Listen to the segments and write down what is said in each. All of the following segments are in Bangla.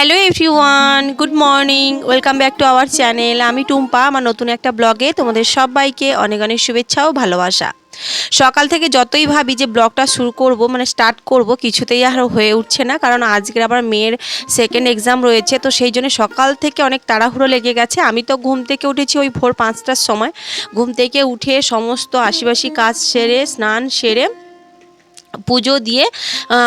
Hello everyone, good morning, welcome back to our channel. আমি টুম্পা, আমার নতুন একটা ব্লগে তোমাদের সবাইকে অনেক অনেক শুভেচ্ছা ও ভালোবাসা। সকাল থেকে যতই ভাবি যে ব্লগটা শুরু করব মানে স্টার্ট করব, কিছুতেই আর হয়ে উঠছে না, কারণ আজকের আবার মেয়ের সেকেন্ড এক্সাম রয়েছে, তো সেই জন্য সকাল থেকে অনেক তাড়াহুড়ো লেগে গেছে। আমি তো ঘুম থেকে উঠেছি ওই ভোর পাঁচটার সময়। ঘুম থেকে উঠে সমস্ত আশিবাসী কাজ সেরে, স্নান সেরে পুজো দিয়ে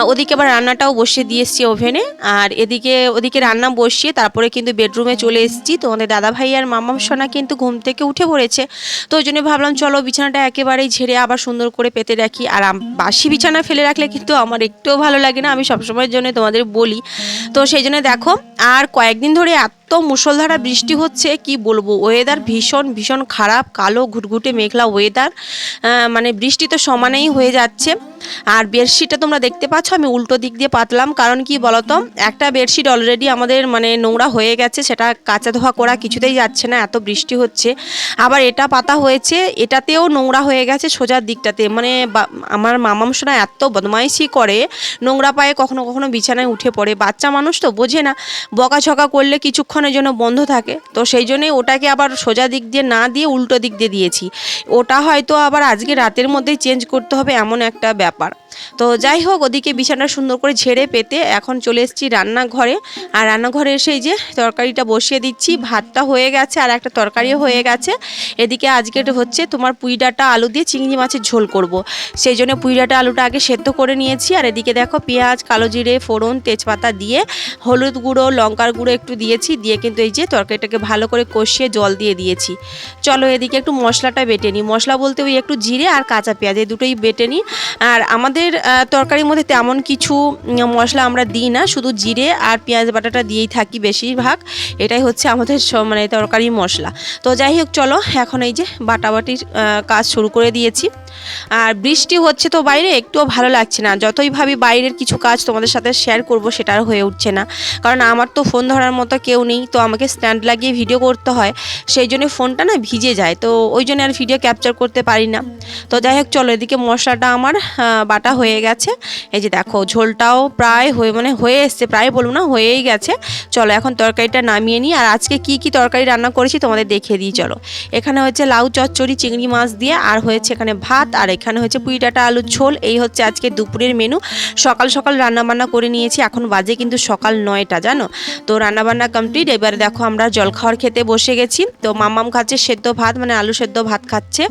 ওদিকে আবার রান্নাটাও বসিয়ে দিয়ে এসেছি ওভেনে। আর এদিকে, ওদিকে রান্না বসিয়ে তারপরে কিন্তু বেডরুমে চলে এসেছি। তো আমাদের দাদা ভাই আর মামাম সোনা কিন্তু ঘুম থেকে উঠে পড়েছে। তো ওই জন্য ভাবলাম, চলো বিছানাটা একেবারেই ঝেড়ে আবার সুন্দর করে পেতে রাখি। আর বাসি বিছানা ফেলে রাখলে কিন্তু আমার একটুও ভালো লাগে না। আমি সবসময়ের জন্য তোমাদের বলি। তো সেই জন্য দেখো, আর কয়েকদিন ধরে এত মুষলধারা বৃষ্টি হচ্ছে, কি বলব? ওয়েদার ভীষণ ভীষণ খারাপ, কালো, ঘুটঘুটে মেঘলা ওয়েদার মানে বৃষ্টি তো সমানেই হয়ে যাচ্ছে। আর বেডশিটটা তোমরা দেখতে পাচ্ছ, আমি উল্টো দিক দিয়ে পাতলাম। কারণ কি বলতো? একটা বেডশিট অলরেডি আমাদের মানে নোংরা হয়ে গেছে, সেটা কাঁচা ধোয়া করা কিছুতেই যাচ্ছে না, এত বৃষ্টি হচ্ছে। আবার এটা পাতা হয়েছে, এটাতেও নোংরা হয়ে গেছে সোজার দিকটাতে। মানে আমার মামাম এত বদমাইশি করে, নোংরা পায়ে কখনো কখনো বিছানায় উঠে পড়ে। বাচ্চা মানুষ তো, বোঝে না। বকাঝকা করলে কিছুক্ষণের জন্য বন্ধ থাকে। তো সেই জন্যই ওটাকে আবার সোজা দিক দিয়ে না দিয়ে উল্টো দিক দিয়ে দিয়েছি। ওটা হয়তো আবার আজকে রাতের মধ্যেই চেঞ্জ করতে হবে এমন একটা ব্যাপার। তো যাই হোক, ওদিকে বিছানা সুন্দর করে ঝেড়ে পেতে এখন চলে এসেছি রান্নাঘরে। আর রান্নাঘরে এসেই যে তরকারিটা বসিয়ে দিচ্ছি। ভাতটা হয়ে গেছে আর একটা তরকারিও হয়ে গেছে। এদিকে আজকে হচ্ছে তোমার পুঁই ডাঁটা আলু দিয়ে চিংড়ি মাছের ঝোল করব। সেই জন্য পুঁই ডাঁটা আলুটা আগে সেদ্ধ করে নিয়েছি। আর এদিকে দেখো পেঁয়াজ, কালো জিরে, ফোড়ন, তেজপাতা দিয়ে হলুদ গুঁড়ো, লঙ্কার গুঁড়ো একটু দিয়েছি। দিয়ে কিন্তু এই যে তরকারিটাকে ভালো করে কষিয়ে জল দিয়ে দিয়েছি। চলো এদিকে একটু মশলাটা বেটে নিই। মশলা বলতে ওই একটু জিরে আর কাঁচা পেঁয়াজ এই দুটোই বেটে নিই। আর আমাদের তরকারির মধ্যে তেমন কিছু মশলা আমরা দিই না। শুধু জিরে আর পেঁয়াজ বাটাটা দিয়েই থাকি বেশিরভাগ। এটাই হচ্ছে আমাদের মানে তরকারি মশলা। তো যাই হোক, চলো এখন এই যে বাটাবাটির কাজ শুরু করে দিয়েছি। আর বৃষ্টি হচ্ছে তো বাইরে, একটুও ভালো লাগছে না। যতই ভাবি বাইরের কিছু কাজ তোমাদের সাথে শেয়ার করব, সেটা আর হয়ে উঠছে না। কারণ আমার তো ফোন ধরার মতো কেউ নেই, তো আমাকে স্ট্যান্ড লাগিয়ে ভিডিও করতে হয়। সেই জন্য ফোনটা না ভিজে যায়, তো ওই জন্য আর ভিডিও ক্যাপচার করতে পারি না। তো যাই হোক, চলো এদিকে মশলাটা আমার বাটা হয়ে গেছে। এই যে দেখো, ঝোলটাও প্রায় হয়ে মানে হয়ে এসছে, প্রায় বলব না, হয়েই গেছে। চলো এখন তরকারিটা নামিয়ে নিই, আর আজকে কি কি তরকারি রান্না করেছি তোমাদের দেখিয়ে দিই, চলো। এখানে হচ্ছে লাউ চচ্চড়ি, চিংড়ি মাছ দিয়ে, আর হয়েছে এখানে ভাত। আর এখানে হচ্ছে পুঁই ডাঁটা আলুর ঝোল। এই হচ্ছে আজকে দুপুরের মেনু। সকাল সকাল রান্না বান্না করে নিয়েছি। এখন বাজে কিন্তু সকাল নয়টা, জানো? তো রান্না বান্না কমপ্লিট এবার দেখো আমরা জলখাওয়ার খেতে বসে গেছি। তো মাম্মাম খাচ্ছে সেদ্ধ ভাত মানে আলু সেদ্ধ ভাত খাচ্ছে।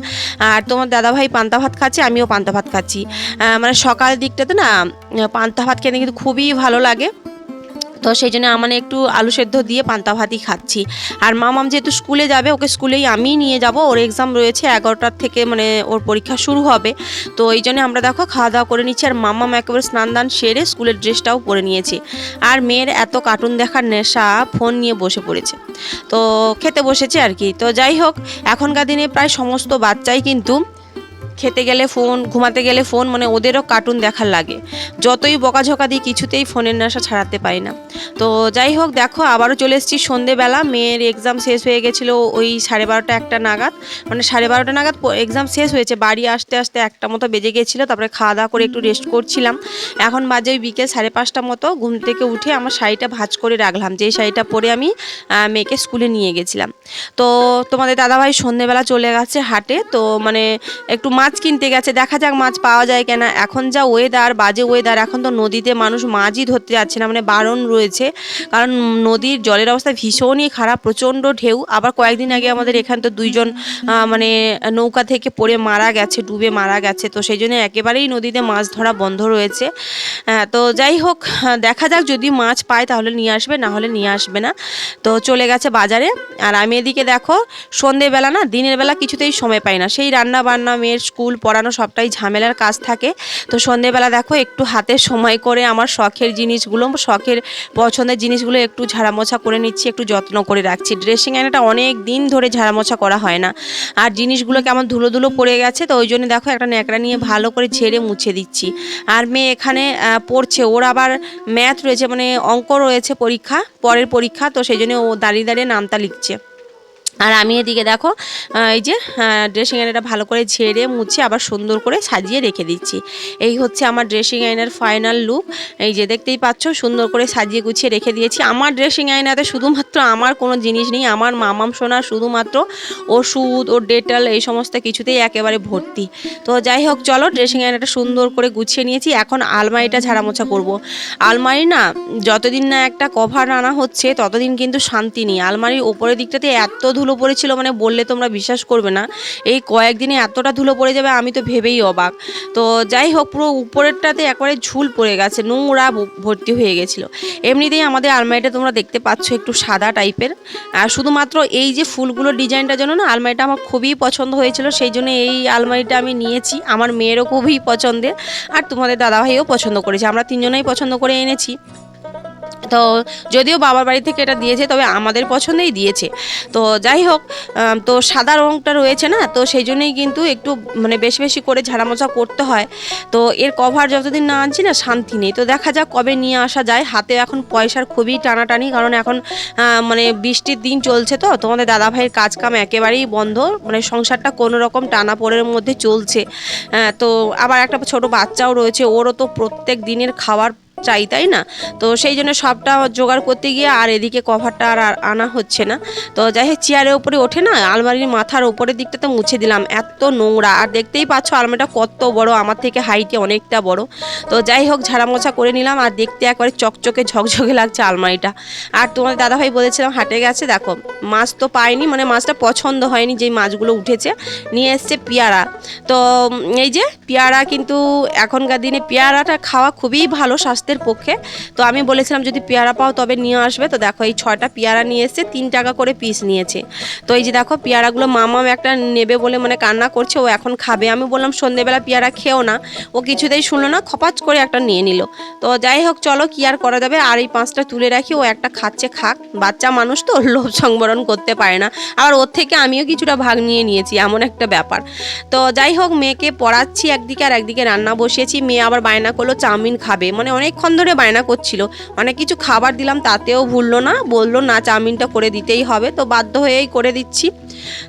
আর তোমার দাদাভাই পান্তা ভাত খাচ্ছে, আমিও পান্তা ভাত খাচ্ছি। মানে সকাল দিকটাতে না, পান্তা ভাত খেতে কিন্তু খুবই ভালো লাগে। তো সেই জন্য আমার একটু আলু সেদ্ধ দিয়ে পান্তা ভাতই খাচ্ছি। আর মামাম যেহেতু স্কুলে যাবে, ওকে স্কুলেই আমিই নিয়ে যাব। ওর এক্সাম রয়েছে এগারোটার থেকে মানে ওর পরীক্ষা শুরু হবে। তো এই জন্য আমরা দেখো খাওয়া দাওয়া করে নিচ্ছি। আর মামাম একেবারে স্নান দান সেরে স্কুলের ড্রেসটাও পরে নিয়েছে। আর মেয়ের এত কার্টুন দেখার নেশা ফোন নিয়ে বসে পড়েছে। তো খেতে বসেছে আর কি। তো যাই হোক, এখনকার দিনে প্রায় সমস্ত বাচ্চাই কিন্তু খেতে গেলে ফোন, ঘুমাতে গেলে ফোন মানে ওদেরও কার্টুন দেখার লাগে। যতই বকাঝকা দিই, কিছুতেই ফোনের নেশা ছাড়াতে পারি না। তো যাই হোক, দেখো, আবারও চলে এসেছি সন্ধেবেলা। মেয়ের এক্সাম শেষ হয়ে গেছিল ওই সাড়ে বারোটা একটা নাগাদ। মানে সাড়ে বারোটা নাগাদ এক্সাম শেষ হয়েছে। বাড়ি আসতে আসতে একটা মতো বেজে গেছিল, তারপরে খাওয়া দাওয়া করে একটু রেস্ট করছিলাম। এখন বাজে ওই বিকেল সাড়ে পাঁচটা মতো। ঘুম থেকে উঠে আমার শাড়িটা ভাজ করে রাখলাম। যেই শাড়িটা পরে আমি মেয়েকে স্কুলে নিয়ে গেছিলাম। তো তোমাদের দাদাভাই সন্ধেবেলা চলে গেছে হাটে। তো মানে একটু মাছ কিনতে গেছে, দেখা যাক মাছ পাওয়া যায় কেনা। এখন যা ওয়েদার বাজে ওয়েদার এখন তো নদীতে মানুষ মাছই ধরতে যাচ্ছে না মানে বারণ রয়েছে। কারণ নদীর জলের অবস্থা ভীষণই খারাপ, প্রচণ্ড ঢেউ। আবার কয়েকদিন আগে আমাদের এখান তো দুইজন মানে নৌকা থেকে পড়ে মারা গেছে, ডুবে মারা গেছে। তো সেই জন্য একেবারেই নদীতে মাছ ধরা বন্ধ রয়েছে। তো যাই হোক দেখা যাক যদি মাছ পায় তাহলে নিয়ে আসবে, না হলে নিয়ে আসবে না। তো চলে গেছে বাজারে। আর আমি এদিকে দেখো, সন্ধেবেলা না, দিনের বেলা কিছুতেই সময় পাই না। সেই রান্না বান্না মেয়ের স্কুল পড়ানো সবটাই ঝামেলার কাজ থাকে। তো সন্ধেবেলা দেখো একটু হাতে সময় করে আমার শখের জিনিসগুলো, শখের পছন্দের জিনিসগুলো একটু ঝাড়ামোছা করে নিচ্ছি, একটু যত্ন করে রাখছি। ড্রেসিং আয়নাটা অনেক দিন ধরে ঝাড়ামোছা করা হয় না। আর জিনিসগুলো কেমন ধুলো ধুলো পড়ে গেছে, তো ওই জন্য দেখো একটা ন্যাকড়া নিয়ে ভালো করে ঝেড়ে মুছে দিচ্ছি। আর মেয়ে এখানে পড়ছে। ওর আবার ম্যাথ রয়েছে মানে অঙ্ক রয়েছে পরীক্ষা, পরের পরীক্ষা, তো সেই জন্য ও দাঁড়িয়ে দাঁড়িয়ে নামতা লিখছে। আর আমি এদিকে দেখো এই যে ড্রেসিং আয়নাটা ভালো করে ঝেড়ে মুছে আবার সুন্দর করে সাজিয়ে রেখে দিচ্ছি। এই হচ্ছে আমার ড্রেসিং আয়নার ফাইনাল লুক এই যে দেখতেই পাচ্ছ, সুন্দর করে সাজিয়ে গুছিয়ে রেখে দিয়েছি। আমার ড্রেসিং আয়নাতে শুধুমাত্র আমার কোনো জিনিস নেই, আমার মামাম সোনা শুধুমাত্র ওষুধ ও ডেটাল এই সমস্ত কিছুতেই একেবারে ভর্তি। তো যাই হোক, চলো ড্রেসিং আয়নাটা সুন্দর করে গুছিয়ে নিয়েছি। এখন আলমারিটা ঝাড়া মোছা করব। আলমারি না, যতদিন না একটা কভার আনা হচ্ছে, ততদিন কিন্তু শান্তি নেই। আলমারির ওপরের দিকটাতে এত ধুলো পড়েছিল মানে বললে তোমরা বিশ্বাস করবে না। এই কয়েকদিনে এতটা ধুলো পড়ে যাবে, আমি তো ভেবেই অবাক। তো যাই হোক, পুরো উপরেরটাতে একবারে ঝুল পড়ে গেছে, নোংরা ভর্তি হয়ে গেছিল। এমনিতেই আমাদের আলমারিটা তোমরা দেখতে পাচ্ছ একটু সাদা টাইপের। আর শুধুমাত্র এই যে ফুলগুলোর ডিজাইনটা জন্য না, আলমারিটা আমার খুবই পছন্দ হয়েছিল, সেই জন্য এই আলমারিটা আমি নিয়েছি। আমার মেয়েরও খুবই পছন্দের, আর তোমাদের দাদাভাইও পছন্দ করেছে। আমরা তিনজনেই পছন্দ করে এনেছি। তো যদিও বাবার বাড়ি থেকে এটা দিয়েছে, তবে আমাদের পছন্দেই দিয়েছে। তো যাই হোক তো সাদা রঙটা রয়েছে না, তো সেই জন্যই কিন্তু একটু মানে বেশি বেশি করে ঝাড়ামোছা করতে হয়। তো এর কভার যতদিন না আনছি না, শান্তি নেই। তো দেখা যাক কবে নিয়ে আসা যায়। হাতে এখন পয়সার খুবই টানাটানি, কারণ এখন মানে বৃষ্টির দিন চলছে তো, তোমাদের দাদা ভাইয়ের কাজ কাম একেবারেই বন্ধ। মানে সংসারটা কোনো রকম টানা পড়ের মধ্যে চলছে। তো আবার একটা ছোট বাচ্চাও রয়েছে, ওরও তো প্রত্যেক দিনের খাবার চাই, তাই না? তো সেই জন্য সবটা জোগাড় করতে গিয়ে আর এদিকে কভারটা আর আনা হচ্ছে না। তো যাই হোক, চেয়ারের উপরে ওঠে না? আলমারির মাথার উপরের দিকটা তো মুছে দিলাম। এত নোংরা। আর দেখতেই পাচ্ছ, আলমারিটা কত বড়, আমার থেকে হাইটে অনেকটা বড়। তো যাই হোক, ঝাড়ামোছা করে নিলাম। আর দেখতে একবারে চকচকে, ঝকঝকে লাগছে আলমারিটা। আর তোমার দাদাভাই বলেছিলাম, হাটে গেছে, দেখো, মাছ তো পাইনি মানে মাছটা পছন্দ হয়নি, যেই মাছগুলো উঠেছে। নিয়ে এসছে পেয়ারা। তো এই যে, পেয়ারা কিন্তু এখনকার দিনে পেয়ারাটা খাওয়া খুবই ভালো স্বাস্থ্যের পক্ষে। তো আমি বলেছিলাম, যদি পেয়ারা পাও তবে নিয়ে আসবে। তো দেখো, এই ছয়টা পেয়ারা নিয়ে এসছে, তিন টাকা করে পিস নিয়েছে। তো এই যে দেখো, পেয়ারাগুলো মামাম একটা নেবে বলে মানে কান্না করছে, ও এখন খাবে। আমি বললাম, সন্ধেবেলা পেয়ারা খেও না। ও কিছুতেই শুনলো না, খপাচ করে একটা নিয়ে নিল। তো যাই হোক, চলো, কি আর করা যাবে? আর এই পাঁচটা তুলে রাখি, ও একটা খাচ্ছে, খাক। বাচ্চা মানুষ তো, লোভ সংবরণ করতে পারে না। আবার ওর থেকে আমিও কিছুটা ভাগ নিয়ে নিয়েছি, এমন একটা ব্যাপার। তো যাই হোক, মেয়েকে পড়াচ্ছি একদিকে আর একদিকে রান্না বসিয়েছি। মেয়ে আবার বায়না করল, চাউমিন খাবে। মানে অনেকক্ষণ ধরে বায়না করছিল। অনেক কিছু খাবার দিলাম, তাতেও ভুললো না, বলল, না, চাউমিনটা করে দিতেই হবে। তো বাধ্য হয়েই করে দিচ্ছি।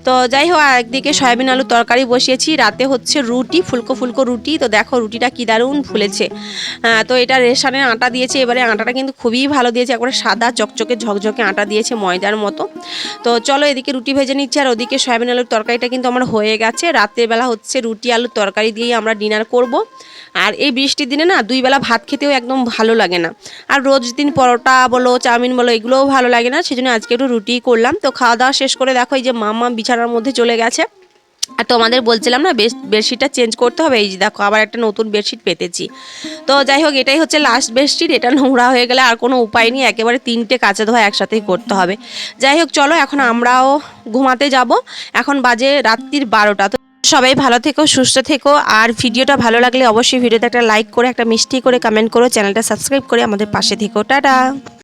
তো যাই হোক আর একদিকে সয়াবিন আলু তরকারি বসিয়েছি, রাতে হচ্ছে রুটি, ফুলকো ফুলকো রুটি। তো দেখো রুটিটা কি দারুণ ফুলেছে। তো এটা রেশনের আটা দিয়েছে, এবারে আটাটা কিন্তু খুবই ভালো দিয়েছে, একবারে সাদা চকচকে ঝকঝকে আটা দিয়েছে ময়দার মতো। তো চলো এদিকে রুটি ভেজে নিচ্ছি, আর ওদিকে সয়াবিন আলুর তরকারিটা কিন্তু আমার হয়ে গেছে। রাতের বেলা হচ্ছে রুটি আলুর তরকারি দিয়েই আমরা ডিনার করব। আর এই বৃষ্টির দিনে না, দুই বেলা ভাত খেতেও একদম ভালো লাগে না। আর রোজ দিন পরোটা বলো, চাউমিন বলো, এগুলোও ভালো লাগে না, সেজন্য আজকে একটু রুটিই করলাম। তো খাওয়া দাওয়া শেষ করে দেখো, এই যে মামা বিছানার মধ্যে চলে গেছে। আর তোমাদের বলছিলাম না বেডশিটটা চেঞ্জ করতে হবে। এই যে দেখো, আবার একটা নতুন বেডশিট পেতেছি। তো যাই হোক, এটাই হচ্ছে লাস্ট বেডশিট। এটা নোংরা হয়ে গেলে আর কোনো উপায় নেই। একেবারে তিনটে কাঁচা ধোয়া একসাথেই করতে হবে। যাই হোক, চলো, এখন আমরাও ঘুমাতে যাব। এখন বাজে রাত্রির বারোটা। তো সবাই ভালো থেকো, সুস্থ থেকো। আর ভিডিওটা ভালো লাগলে অবশ্যই ভিডিওতে একটা লাইক করে, একটা মিষ্টি করে কমেন্ট করো। চ্যানেলটা সাবস্ক্রাইব করে আমাদের পাশে থেকো। টাটা!